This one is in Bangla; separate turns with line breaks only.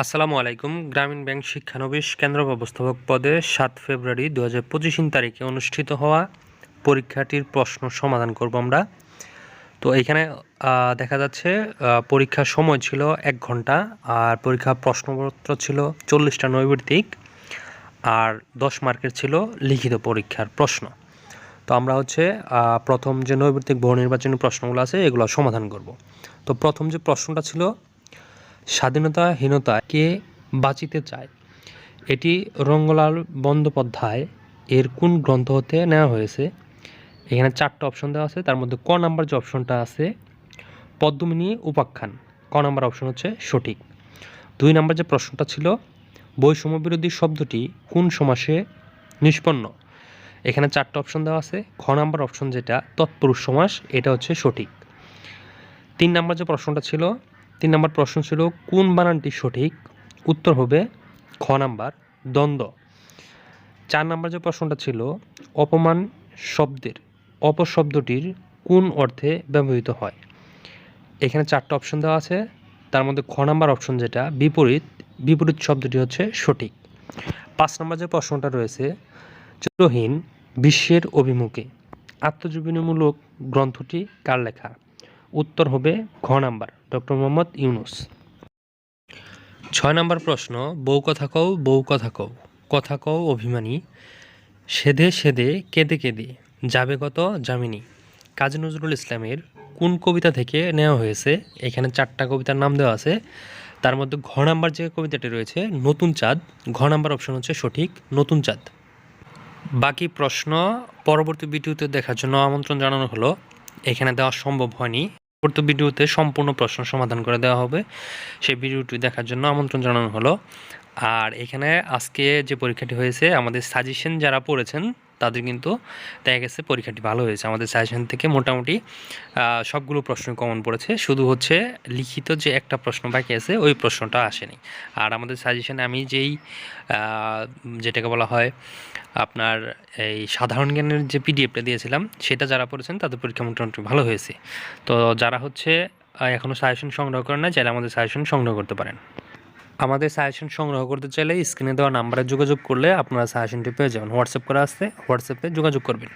আসসালামু আলাইকুম। গ্রামীণ ব্যাংক শিক্ষানবিশ কেন্দ্র ব্যবস্থাপক পদে সাত ফেব্রুয়ারি দু হাজার পঁচিশ তারিখে অনুষ্ঠিত হওয়া পরীক্ষাটির প্রশ্ন সমাধান করব আমরা। তো এখানে দেখা যাচ্ছে পরীক্ষার সময় ছিল এক ঘণ্টা আর পরীক্ষা প্রশ্নপত্র ছিল চল্লিশটা নৈবৃত্তিক আর দশ মার্কের ছিল লিখিত পরীক্ষার প্রশ্ন। তো আমরা হচ্ছে প্রথম যে নৈবৃত্তিক বহু নির্বাচনী প্রশ্নগুলো আছে, এগুলো সমাধান করব। তো প্রথম যে প্রশ্নটা ছিল স্বাধীনতাহীনতা কে বাঁচিতে চায়। এটি রঙ্গলাল বন্দ্যোপাধ্যায় এর কোন গ্রন্থ হতে নেওয়া হয়েছে? এখানে চারটা অপশন দেওয়া আছে, তার মধ্যে ক নাম্বার যে অপশনটা আছে, পদ্মমিনী উপাখ্যান। ক নাম্বার অপশন হচ্ছে সঠিক। দুই নাম্বার যে প্রশ্নটা ছিল, বৈষম্য বিরোধী শব্দটি কোন সমাসে নিষ্পন্ন? এখানে চারটা অপশন দেওয়া আছে, খ নাম্বার অপশন যেটা তৎপুরুষ সমাস, এটা হচ্ছে সঠিক। তিন নাম্বার যে প্রশ্নটা ছিল তিন নাম্বার প্রশ্ন ছিল, কোন বানানটি সঠিক? উত্তর হবে খ নাম্বার, দ্বন্দ্ব। চার নাম্বার যে প্রশ্নটা ছিল, অপমান শব্দের অপশব্দটির কোন অর্থে ব্যবহৃত হয়? এখানে চারটা অপশন দেওয়া আছে। তার মধ্যে খ নাম্বার অপশন যেটা, বিপরীত বিপরীত শব্দটি হচ্ছে সঠিক। পাঁচ নম্বর যে প্রশ্নটা রয়েছে চিত্রহীন বিশ্বের অভিমুখে আত্মজীবনীমূলক গ্রন্থটি কার লেখা? উত্তর হবে ঘ নাম্বার। ডক্টর মোহাম্মদ ইউনুস। ছয় নম্বর প্রশ্ন, বউ কথা কও, বউ কথা কও। কথা কও অভিমানী, সেধে সেধে, কেঁদে কেঁদে, যাবে কত জামিনী কাজী নজরুল ইসলামের কোন কবিতা থেকে নেওয়া হয়েছে? এখানে চারটা কবিতার নাম দেওয়া আছে। তার মধ্যে ঘ নাম্বার যে কবিতাটি রয়েছে, নতুন চাঁদ, ঘ নাম্বার অপশন হচ্ছে সঠিক, নতুন চাঁদ। বাকি প্রশ্ন পরবর্তী ভিডিওতে দেখার জন্য আমন্ত্রণ জানানো হলো। এখানে দেওয়া সম্ভব হয়নি। পরবর্তী ভিডিওতে সম্পূর্ণ প্রশ্ন সমাধান করে দেওয়া হবে। সেই ভিডিওটি দেখার জন্য আমন্ত্রণ জানানো হলো। আর এখানে আজকে যে পরীক্ষাটি হয়েছে, আমাদের সাজেশন যারা পড়েছেন, তাদের কিন্তু দেখা গেছে পরীক্ষাটি ভালো হয়েছে। আমাদের সাজেশন থেকে মোটামুটি সবগুলো প্রশ্ন কমন পড়েছে। শুধু হচ্ছে লিখিত যে একটা প্রশ্ন বাকি আছে, ওই প্রশ্নটা আসেনি। আর আমাদের সাজেশনে আমি যেই যেটাকে বলা হয় আপনার এই সাধারণ জ্ঞানের যে পিডিএফটা দিয়েছিলাম, সেটা যারা পড়েছেন, তাদের পরীক্ষা মোটামুটি ভালো হয়েছে। তো যারা হচ্ছে এখনও সাজেশন সংগ্রহ করেন না চাইলে আমাদের সাজেশন সংগ্রহ করতে পারেন। আমাদের সাজেশন সংগ্রহ করতে চাইলে স্ক্রিনে দেওয়া নাম্বারে যোগাযোগ করলে আপনারা সাজেশনটি পেয়ে যাবেন। হোয়াটসঅ্যাপ করে আসতে হোয়াটসঅ্যাপে যোগাযোগ করবেন।